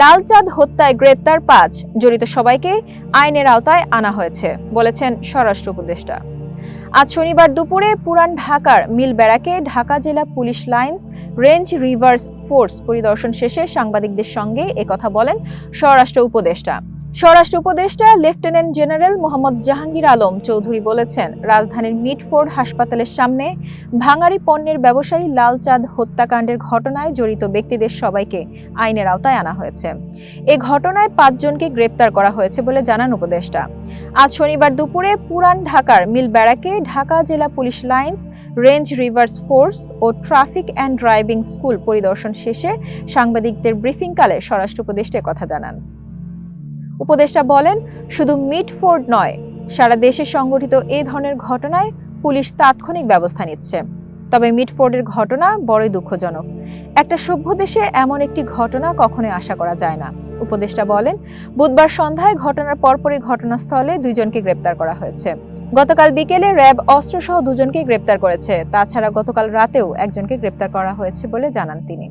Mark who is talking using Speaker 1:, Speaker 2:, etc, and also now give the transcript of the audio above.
Speaker 1: লালচাঁদ হত্যায় গ্রেপ্তার পাঁচ। জড়িত সবাইকে আইনের আওতায় আনা হয়েছে, বলেছেন স্বরাষ্ট্র উপদেষ্টা। আজ শনিবার দুপুরে পুরান ঢাকার মিল ব্যারাকে ঢাকা জেলা police lines range reserve force পরিদর্শন শেষে সাংবাদিকদের সঙ্গে একথা বলেন স্বরাষ্ট্র উপদেষ্টা। স্বরাষ্ট্র উপদেষ্টা, লেফটেন্যান্ট জেনারেল মোহাম্মদ জাহাঙ্গীর আলম চৌধুরী বলেছেন, রাজধানীর মিটফোর্ড হাসপাতালের সামনে ভাঙারি পণ্যের ব্যবসায়ী লালচাঁদ হত্যাকাণ্ডের ঘটনায় জড়িত ব্যক্তিদের সবাইকে আইনের আওতায় আনা হয়েছে। এ ঘটনায় পাঁচজনকে গ্রেপ্তার করা হয়েছে বলে জানান উপদেষ্টা। আজ শনিবার দুপুরে পুরান ঢাকার মিল ব্যারাকে ঢাকা জেলা police lines, range reserve force O traffic and driving school পরিদর্শন শেষে সাংবাদিকদের ব্রিফিংকালে স্বরাষ্ট্র উপদেষ্টা কথা জানান। উপদেষ্টা বলেন, শুধু মিটফোর্ড নয়, সারা দেশে সংগঠিত এ ধরনের ঘটনায় পুলিশ তাৎক্ষণিক ব্যবস্থা নিচ্ছে। তবে মিটফোর্ডের ঘটনা বড়ই দুঃখজনক। একটা সভ্য দেশে এমন একটি ঘটনা কখনোই আশা করা যায় না। উপদেষ্টা বলেন, বুধবার সন্ধ্যায় ঘটনার পরপরই ঘটনাস্থলে দুইজনকে গ্রেপ্তার করা হয়েছে। গতকাল বিকেলে র্যাব অস্ত্রসহ দুজনকে গ্রেপ্তার করেছে। তাছাড়া গতকাল রাতেও একজনকে গ্রেপ্তার করা হয়েছে বলে জানান তিনি।